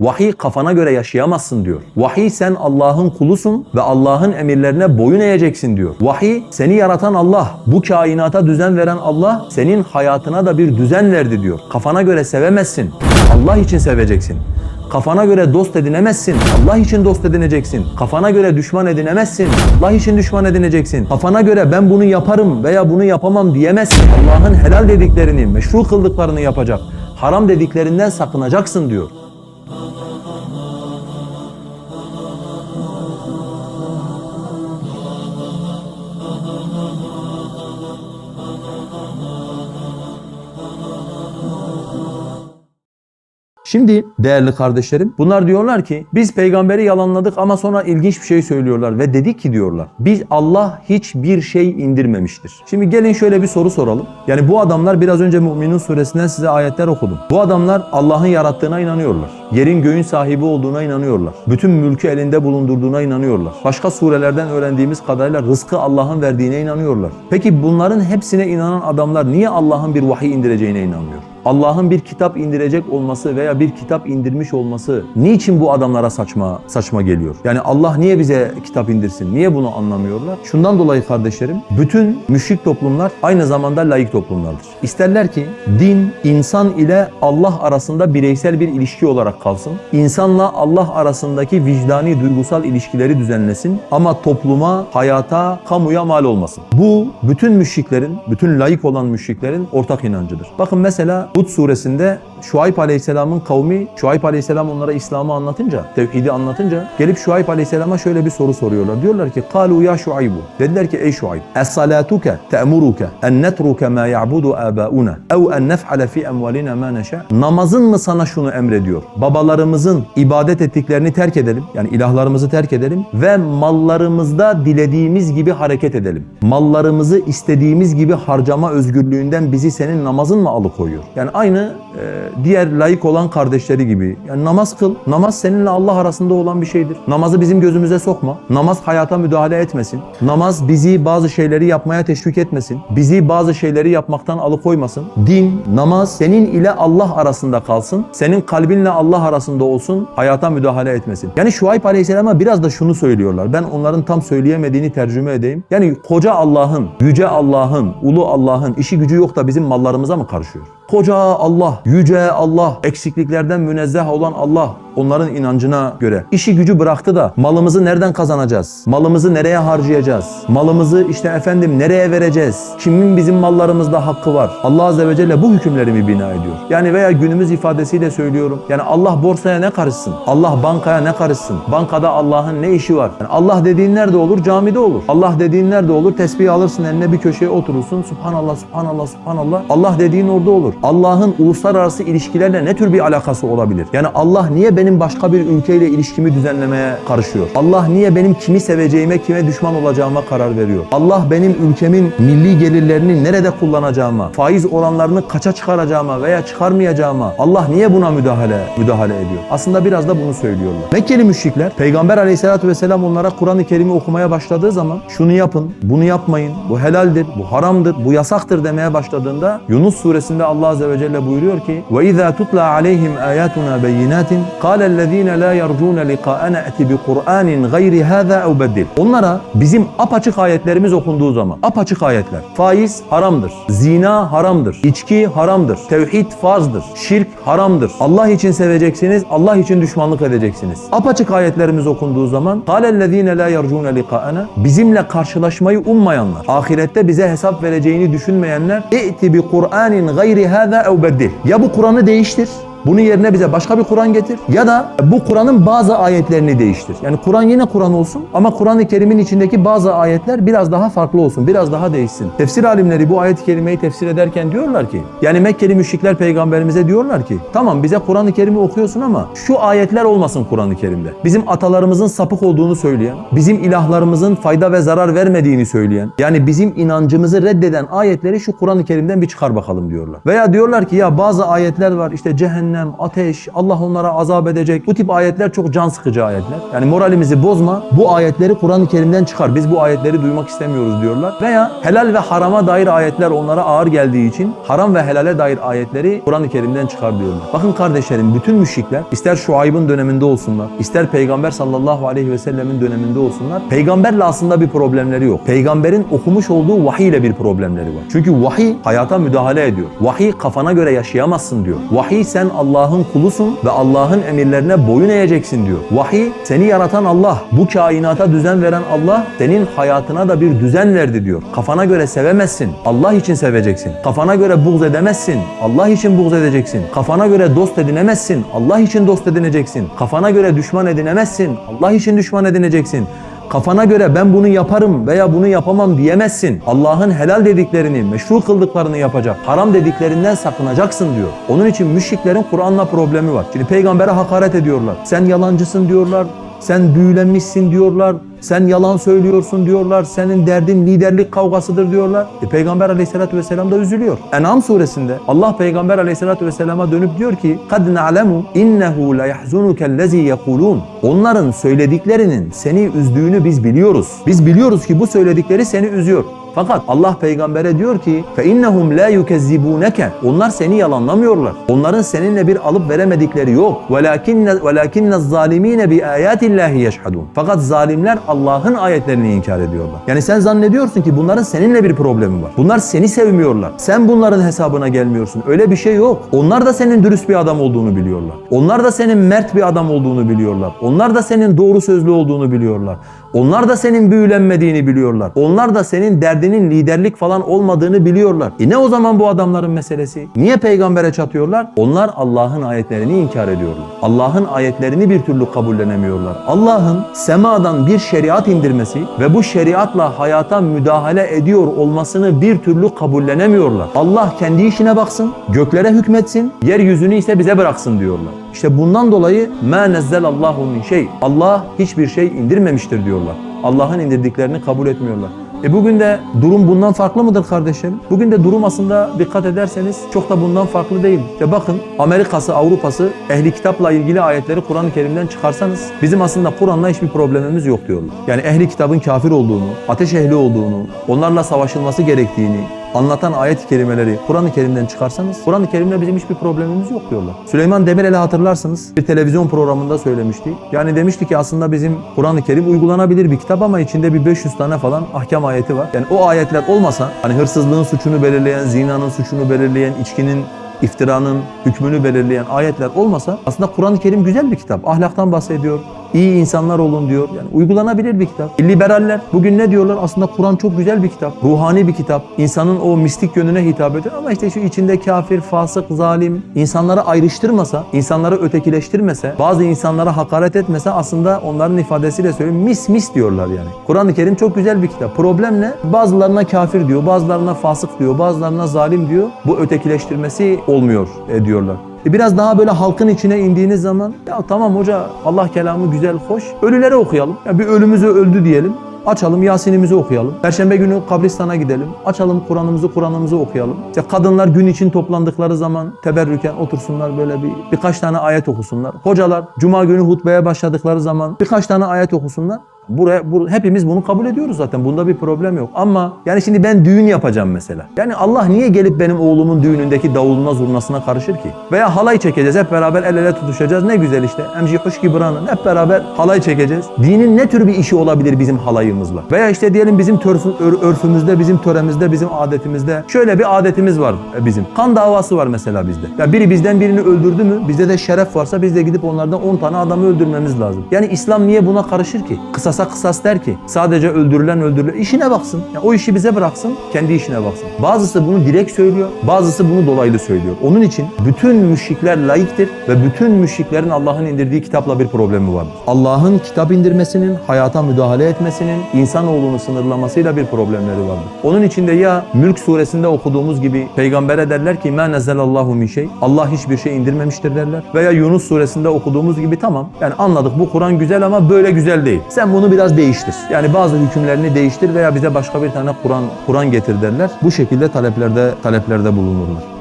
Vahiy kafana göre yaşayamazsın diyor. Vahiy sen Allah'ın kulusun ve Allah'ın emirlerine boyun eğeceksin diyor. Vahiy seni yaratan Allah, bu kainata düzen veren Allah senin hayatına da bir düzen verdi diyor. Kafana göre sevemezsin. Allah için seveceksin. Kafana göre dost edinemezsin. Allah için dost edineceksin. Kafana göre düşman edinemezsin. Allah için düşman edineceksin. Kafana göre ben bunu yaparım veya bunu yapamam diyemezsin. Allah'ın helal dediklerini, meşru kıldıklarını yapacak. Haram dediklerinden sakınacaksın diyor. Şimdi değerli kardeşlerim bunlar diyorlar ki biz peygamberi yalanladık ama sonra ilginç bir şey söylüyorlar ve dedik ki diyorlar biz Allah hiçbir şey indirmemiştir. Şimdi gelin şöyle bir soru soralım. Yani bu adamlar biraz önce Müminun suresinden size ayetler okudum. Bu adamlar Allah'ın yarattığına inanıyorlar. Yerin göğün sahibi olduğuna inanıyorlar. Bütün mülkü elinde bulundurduğuna inanıyorlar. Başka surelerden öğrendiğimiz kadarıyla rızkı Allah'ın verdiğine inanıyorlar. Peki bunların hepsine inanan adamlar niye Allah'ın bir vahiy indireceğine inanmıyor? Allah'ın bir kitap indirecek olması veya bir kitap indirmiş olması niçin bu adamlara saçma saçma geliyor? Yani Allah niye bize kitap indirsin? Niye bunu anlamıyorlar? Şundan dolayı kardeşlerim, bütün müşrik toplumlar aynı zamanda laik toplumlardır. İsterler ki din insan ile Allah arasında bireysel bir ilişki olarak kalsın. İnsanla Allah arasındaki vicdani duygusal ilişkileri düzenlesin ama topluma, hayata, kamuya mal olmasın. Bu bütün müşriklerin, bütün laik olan müşriklerin ortak inancıdır. Bakın mesela Hud suresinde Şuayb Aleyhisselam'ın kavmi, Şuayb Aleyhisselam onlara İslam'ı anlatınca, tevhidi anlatınca gelip Şuayb Aleyhisselam'a şöyle bir soru soruyorlar. Diyorlar ki قالوا ya Şuaybu. Dediler ki ey Şuayb. Es-salatuke te'muruke en netruke ma ya'budu abauna ev en nef'ale fi emvalina ma neşa. Namazın mı sana şunu emrediyor? Babalarımızın ibadet ettiklerini terk edelim. Yani ilahlarımızı terk edelim ve mallarımızda dilediğimiz gibi hareket edelim. Mallarımızı istediğimiz gibi harcama özgürlüğünden bizi senin namazın mı alıkoyuyor? Yani aynı e, diğer layık olan kardeşleri gibi. Yani namaz kıl. Namaz seninle Allah arasında olan bir şeydir. Namazı bizim gözümüze sokma. Namaz hayata müdahale etmesin. Namaz bizi bazı şeyleri yapmaya teşvik etmesin. Bizi bazı şeyleri yapmaktan alıkoymasın. Din, namaz senin ile Allah arasında kalsın. Senin kalbinle Allah arasında olsun. Hayata müdahale etmesin. Yani Şuayb Aleyhisselam'a biraz da şunu söylüyorlar. Ben onların tam söyleyemediğini tercüme edeyim. Yani koca Allah'ın, yüce Allah'ın, ulu Allah'ın işi gücü yok da bizim mallarımıza mı karışıyor? Koca Allah, yüce Allah, eksikliklerden münezzeh olan Allah onların inancına göre. işi gücü bıraktı da malımızı nereden kazanacağız? Malımızı nereye harcayacağız? Malımızı işte efendim nereye vereceğiz? Kimin bizim mallarımızda hakkı var? Allah Azze ve Celle bu hükümleri mi bina ediyor? Yani veya günümüz ifadesiyle söylüyorum. Yani Allah borsaya ne karışsın? Allah bankaya ne karışsın? Bankada Allah'ın ne işi var? Yani Allah dediğin nerede olur? Camide olur. Allah dediğin nerede olur? Tesbih alırsın eline bir köşeye oturursun. Subhanallah, subhanallah, subhanallah. Allah dediğin orada olur. Allah'ın uluslararası ilişkilerle ne tür bir alakası olabilir? Yani Allah niye benim başka bir ülkeyle ilişkimi düzenlemeye karışıyor? Allah niye benim kimi seveceğime, kime düşman olacağıma karar veriyor? Allah benim ülkemin milli gelirlerini nerede kullanacağıma, faiz oranlarını kaça çıkaracağıma veya çıkarmayacağıma Allah niye buna müdahale müdahale ediyor? Aslında biraz da bunu söylüyorlar. Mekkeli müşrikler Peygamber Aleyhisselatü vesselam onlara Kur'an-ı Kerim'i okumaya başladığı zaman şunu yapın, bunu yapmayın, bu helaldir, bu haramdır, bu yasaktır demeye başladığında Yunus suresinde Allah Azze ve Celle buyuruyor ki وَاِذَا تُتْلَى عَلَيْهِمْ آيَاتُنَا بَيِّنَاتٍ قَالَ الَّذ۪ينَ لَا يَرْجُونَ لِقَاءَنَا اَتِ بِقُرْآنٍ غَيْرِ هَذَا اَوْ بَدِّلْ Onlara bizim apaçık ayetlerimiz okunduğu zaman, apaçık ayetler, faiz haramdır, zina haramdır, içki haramdır, tevhid farzdır, şirk haramdır. Allah için seveceksiniz, Allah için düşmanlık edeceksiniz. Apaçık ayetlerimiz okunduğu zaman قَالَ الَّذ۪ينَ لَا يَرْجُونَ لِقَاءَنَا Bizimle karşılaşmayı ummayanlar, ahirette bize hesap vereceğini düşünmeyenler اِئْتِ بِقُرْآنٍ غَيْرِ هَذَا اَوْ بَدِّلْ Ya bu Kur'an'ı değiştir, bunun yerine bize başka bir Kur'an getir ya da bu Kur'an'ın bazı ayetlerini değiştir. Yani Kur'an yine Kur'an olsun ama Kur'an-ı Kerim'in içindeki bazı ayetler biraz daha farklı olsun, biraz daha değişsin. Tefsir alimleri bu ayet-i kerimeyi tefsir ederken diyorlar ki, yani Mekkeli müşrikler peygamberimize diyorlar ki, tamam bize Kur'an-ı Kerim'i okuyorsun ama şu ayetler olmasın Kur'an-ı Kerim'de. Bizim atalarımızın sapık olduğunu söyleyen, bizim ilahlarımızın fayda ve zarar vermediğini söyleyen, yani bizim inancımızı reddeden ayetleri şu Kur'an-ı Kerim'den bir çıkar bakalım diyorlar. Veya diyorlar ki ya bazı ayetler var işte cehennem cehennem, ateş, Allah onlara azap edecek. Bu tip ayetler çok can sıkıcı ayetler. Yani moralimizi bozma. Bu ayetleri Kur'an-ı Kerim'den çıkar. Biz bu ayetleri duymak istemiyoruz diyorlar. Veya helal ve harama dair ayetler onlara ağır geldiği için haram ve helale dair ayetleri Kur'an-ı Kerim'den çıkar diyorlar. Bakın kardeşlerim bütün müşrikler ister Şuayb'ın döneminde olsunlar, ister Peygamber sallallahu aleyhi ve sellemin döneminde olsunlar. Peygamberle aslında bir problemleri yok. Peygamberin okumuş olduğu vahiy ile bir problemleri var. Çünkü vahiy hayata müdahale ediyor. Vahiy kafana göre yaşayamazsın diyor. Vahiy sen Allah'ın kulusun ve Allah'ın emirlerine boyun eğeceksin diyor. Vahiy seni yaratan Allah, bu kainata düzen veren Allah senin hayatına da bir düzen verdi diyor. Kafana göre sevemezsin. Allah için seveceksin. Kafana göre buğz edemezsin. Allah için buğz edeceksin. Kafana göre dost edinemezsin. Allah için dost edineceksin. Kafana göre düşman edinemezsin. Allah için düşman edineceksin. Kafana göre ben bunu yaparım veya bunu yapamam diyemezsin. Allah'ın helal dediklerini, meşru kıldıklarını yapacak. Haram dediklerinden sakınacaksın diyor. Onun için müşriklerin Kur'an'la problemi var. Şimdi peygambere hakaret ediyorlar. Sen yalancısın diyorlar. Sen büyülenmişsin diyorlar. Sen yalan söylüyorsun diyorlar. Senin derdin liderlik kavgasıdır diyorlar. E, Peygamber aleyhissalatü vesselam da üzülüyor. En'am suresinde Allah Peygamber aleyhissalatü vesselama dönüp diyor ki قَدْ نَعْلَمُ اِنَّهُ لَيَحْزُنُكَ الَّذ۪ي يَقُولُونَ Onların söylediklerinin seni üzdüğünü biz biliyoruz. Biz biliyoruz ki bu söyledikleri seni üzüyor. Fakat Allah peygambere diyor ki فَاِنَّهُمْ لَا يُكَذِّبُونَكَ Onlar seni yalanlamıyorlar. Onların seninle bir alıp veremedikleri yok. وَلَكِنَّ وَلَكِنَّ الظَّالِم۪ينَ بِآيَاتِ اللّٰهِ يَشْحَدُونَ Fakat zalimler Allah'ın ayetlerini inkar ediyorlar. Yani sen zannediyorsun ki bunların seninle bir problemi var. Bunlar seni sevmiyorlar. Sen bunların hesabına gelmiyorsun. Öyle bir şey yok. Onlar da senin dürüst bir adam olduğunu biliyorlar. Onlar da senin mert bir adam olduğunu biliyorlar. Onlar da senin doğru sözlü olduğunu biliyorlar. Onlar da senin büyülenmediğini biliyorlar. Onlar da senin derdinin liderlik falan olmadığını biliyorlar. E ne o zaman bu adamların meselesi? Niye peygambere çatıyorlar? Onlar Allah'ın ayetlerini inkar ediyorlar. Allah'ın ayetlerini bir türlü kabullenemiyorlar. Allah'ın semadan bir şeriat indirmesi ve bu şeriatla hayata müdahale ediyor olmasını bir türlü kabullenemiyorlar. Allah kendi işine baksın, göklere hükmetsin, yeryüzünü ise bize bıraksın diyorlar. İşte bundan dolayı ma nezzelallahu min şey. Allah hiçbir şey indirmemiştir diyorlar. Allah'ın indirdiklerini kabul etmiyorlar. E bugün de durum bundan farklı mıdır kardeşlerim? Bugün de durum aslında dikkat ederseniz çok da bundan farklı değil. İşte bakın Amerika'sı, Avrupa'sı ehli kitapla ilgili ayetleri Kur'an-ı Kerim'den çıkarsanız bizim aslında Kur'an'la hiçbir problemimiz yok diyorlar. Yani ehli kitabın kafir olduğunu, ateş ehli olduğunu, onlarla savaşılması gerektiğini, anlatan ayet-i kerimeleri Kur'an-ı Kerim'den çıkarsanız Kur'an-ı Kerim'le bizim hiçbir problemimiz yok diyorlar. Süleyman Demirel'i hatırlarsınız bir televizyon programında söylemişti. Yani demişti ki aslında bizim Kur'an-ı Kerim uygulanabilir bir kitap ama içinde bir 500 tane falan ahkam ayeti var. Yani o ayetler olmasa hani hırsızlığın suçunu belirleyen, zinanın suçunu belirleyen, içkinin iftiranın hükmünü belirleyen ayetler olmasa aslında Kur'an-ı Kerim güzel bir kitap. Ahlaktan bahsediyor. iyi insanlar olun diyor. Yani uygulanabilir bir kitap. Liberaller bugün ne diyorlar? Aslında Kur'an çok güzel bir kitap. Ruhani bir kitap. İnsanın o mistik yönüne hitap ediyor ama işte şu içinde kafir, fasık, zalim insanları ayrıştırmasa, insanları ötekileştirmese, bazı insanlara hakaret etmese aslında onların ifadesiyle söyleyeyim mis mis diyorlar yani. Kur'an-ı Kerim çok güzel bir kitap. Problem ne? Bazılarına kafir diyor, bazılarına fasık diyor, bazılarına zalim diyor. Bu ötekileştirmesi olmuyor e, diyorlar. Biraz daha böyle halkın içine indiğiniz zaman ya tamam hoca Allah kelamı güzel, hoş. Ölülere okuyalım. Ya bir ölümüzü öldü diyelim. Açalım Yasin'imizi okuyalım. Perşembe günü kabristana gidelim. Açalım Kur'an'ımızı Kur'an'ımızı okuyalım. İşte kadınlar gün için toplandıkları zaman teberrüken otursunlar böyle bir birkaç tane ayet okusunlar. Hocalar cuma günü hutbeye başladıkları zaman birkaç tane ayet okusunlar. Buraya, bu, hepimiz bunu kabul ediyoruz zaten. Bunda bir problem yok. Ama yani şimdi ben düğün yapacağım mesela. Yani Allah niye gelip benim oğlumun düğünündeki davuluna zurnasına karışır ki? Veya halay çekeceğiz. Hep beraber el ele tutuşacağız. Ne güzel işte. Emci hoş gibranın. Hep beraber halay çekeceğiz. Dinin ne tür bir işi olabilir bizim halayımızla? Veya işte diyelim bizim törfü, ör- örfümüzde, bizim töremizde, bizim adetimizde şöyle bir adetimiz var e, bizim. Kan davası var mesela bizde. Ya biri bizden birini öldürdü mü? Bizde de şeref varsa biz de gidip onlardan 10 tane adamı öldürmemiz lazım. Yani İslam niye buna karışır ki? Kısasa kısas der ki sadece öldürülen öldürülen işine baksın. Ya o işi bize bıraksın, kendi işine baksın. Bazısı bunu direkt söylüyor, bazısı bunu dolaylı söylüyor. Onun için bütün müşrikler layıktır ve bütün müşriklerin Allah'ın indirdiği kitapla bir problemi vardır. Allah'ın kitap indirmesinin, hayata müdahale etmesinin, insanoğlunu sınırlamasıyla bir problemleri vardır. Onun için de ya Mülk suresinde okuduğumuz gibi peygambere derler ki مَا نَزَّلَ اللّٰهُ مِنْ şey. Allah hiçbir şey indirmemiştir derler. Veya Yunus suresinde okuduğumuz gibi tamam yani anladık bu Kur'an güzel ama böyle güzel değil. Sen bunu biraz değiştir. Yani bazı hükümlerini değiştir veya bize başka bir tane Kur'an Kur'an getir derler. Bu şekilde taleplerde taleplerde bulunurlar.